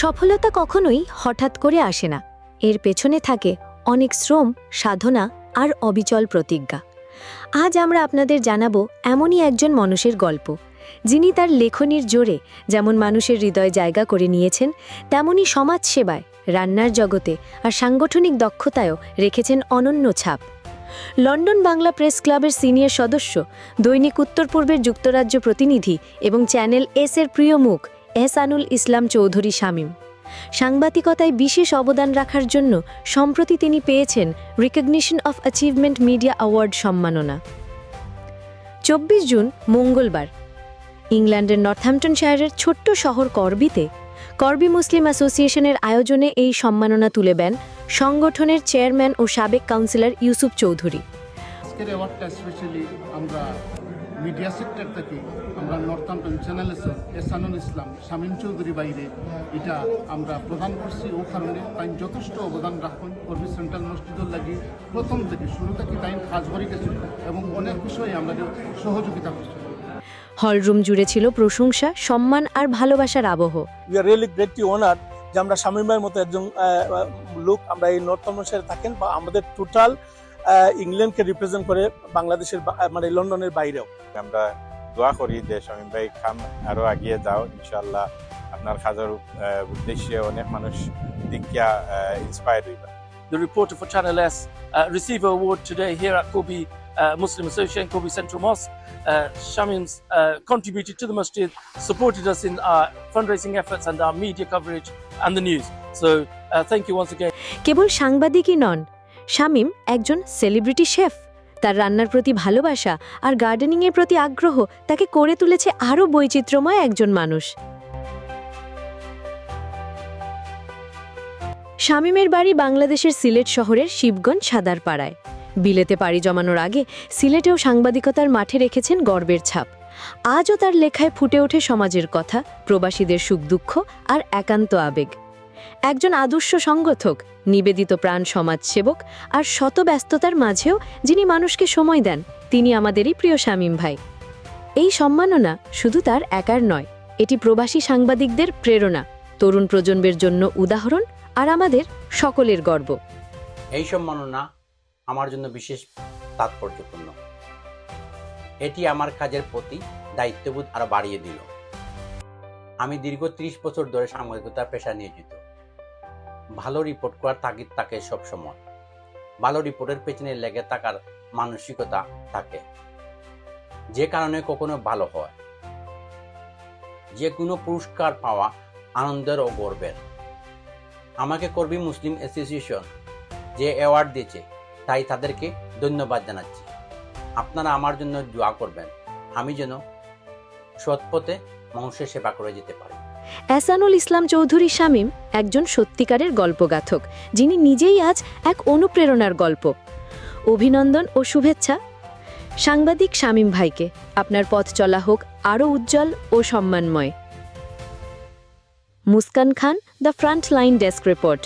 সফলতা কখনোই হঠাৎ করে আসে না। এর পেছনে থাকে অনেক শ্রম, সাধনা আর অবিচল প্রতিজ্ঞা। আজ আমরা আপনাদের জানাব এমনই একজন মানুষের গল্প। যিনি তার লেখনীর জোরে যেমন মানুষের হৃদয় জায়গা করে নিয়েছেন তেমনি সমাজসেবায়, রান্নার জগতে আর সাংগঠনিক দক্ষতায়ও রেখেছেন অনন্য ছাপ। লন্ডন বাংলা প্রেস ক্লাবের সিনিয়র সদস্য, দৈনিক উত্তর পূর্বের যুক্তরাজ্য প্রতিনিধি এবং চ্যানেল এস এর প্রিয় মুখ এহসানুল ইসলাম চৌধুরী শামীম। সাংবাদিকতায় বিশেষ অবদান রাখার জন্য সম্প্রতি তিনি পেয়েছেন recognition of achievement media award সম্মাননা। চব্বিশ জুন, মঙ্গলবার। ইংল্যান্ডের নর্থহ্যাম্পটনশায়ারের ছোট্ট শহর করবিতে করবি মুসলিম অ্যাসোসিয়েশনের আয়োজনে এই সম্মাননা তুলে দেন সংগঠনের চেয়ারম্যান ও সাবেক councillor Yusuf Chowdhury. Media sector থেকে আমরা নর্থাম্পটন চ্যানেল এসানুল ইসলাম শামীম চৌধুরী বাইরে। এটা আমরা প্রদান করছি। ও কারণে তাই যথেষ্ট অবদান রাখুন। কর্মী সেন্ট্রাল মসজিদুল লাগি প্রথম থেকে শুরু থেকে তাই কাজ করে গেছিল এবং অনেক বিষয়ে আমাদের সহযোগিতা করছে। হলরুম জুড়ে ছিল প্রশংসা সম্মান আর ভালোবাসার আবহ। We are really greatly honour যে আমরা শামীম ভাইয়ের মতো একজন লোক আমরা এই নর্থ থাকেন বা আমাদের টোটাল ইংল্যান্ডকে রিপ্রেজেন্ট করে বাংলাদেশের বা- মানে লন্ডনের বাইরেও আমরা দোয়া করি যে শামীম ভাই খান আরো এগিয়ে যাও ইনশাল্লাহ আপনার কাজের আহ, উদ্দেশ্যে অনেক মানুষ দেখিয়া ইন্সপায়ার হইবা the reporter for Channel S, uh, receive an award today here at Kobe uh, Muslim Association, Kobe Central Mosque. Uh, Shamim's uh, contributed to the masjid, supported us in our fundraising efforts and our media coverage and the news. So uh, thank you once again. Cable সাংবাদিকই non Shamim একজন celebrity chef. তার রান্নার প্রতি ভালোবাসা আর গার্ডেনিংয়ের প্রতি আগ্রহ তাকে করে তুলেছে আরও বৈচিত্র্যময় একজন মানুষ। শামীমের বাড়ি বাংলাদেশের সিলেট শহরের শিবগঞ্জ সাদারপাড়ায় বিলেতে পাড়ি জমানোর আগে সিলেটেও সাংবাদিকতার মাঠে রেখেছেন গর্বের ছাপ। আজও তার লেখায় ফুটে ওঠে সমাজের কথা, প্রবাসীদের সুখ দুঃখ আর একান্ত আবেগ। একজন আদর্শ সংগঠক, নিবেদিত প্রাণ সমাজসেবক আর শত ব্যস্ততার মাঝেও যিনি মানুষকে সময় দেন, তিনি আমাদেরই প্রিয় শামীম ভাই। এই সম্মাননা শুধু তার একার নয়, এটি প্রবাসী সাংবাদিকদের প্রেরণা, তরুণ প্রজন্মের জন্য উদাহরণ আর আমাদের সকলের গর্ব। এই সম্মাননা আমার জন্য বিশেষ তাৎপর্যপূর্ণ। এটি আমার কাজের প্রতি দায়িত্ববোধ আরও বাড়িয়ে দিল। আমি দীর্ঘ ত্রিশ বছর ধরে সাংবাদিকতার পেশা নিয়োজিত। ভালো রিপোর্ট করার তাগিদ থাকে সবসময়। ভালো রিপোর্টের পেছনে লেগে থাকার মানসিকতা থাকে। যে কারণে কখনো ভালো হয়। যে কোনো পুরস্কার পাওয়া আনন্দের ও গর্বের। আমাকে করবি মুসলিম অ্যাসোসিয়েশন যে অ্যাওয়ার্ড দিয়েছে, তাই তাদেরকে ধন্যবাদ জানাচ্ছি। আপনারা আমার জন্য দোয়া করবেন। আমি যেন সৎপথে মানুষের সেবা করে যেতে পারি। এহসানুল ইসলাম চৌধুরী শামীম একজন সত্যিকারের গল্পগাথক, যিনি নিজেই আজ এক অনুপ্রেরণার গল্প। অভিনন্দন ও শুভেচ্ছা। সাংবাদিক শামীম ভাইকে, আপনার পথ চলা হোক আরও উজ্জ্বল ও সম্মানময়। Muskan Khan, the front line desk report.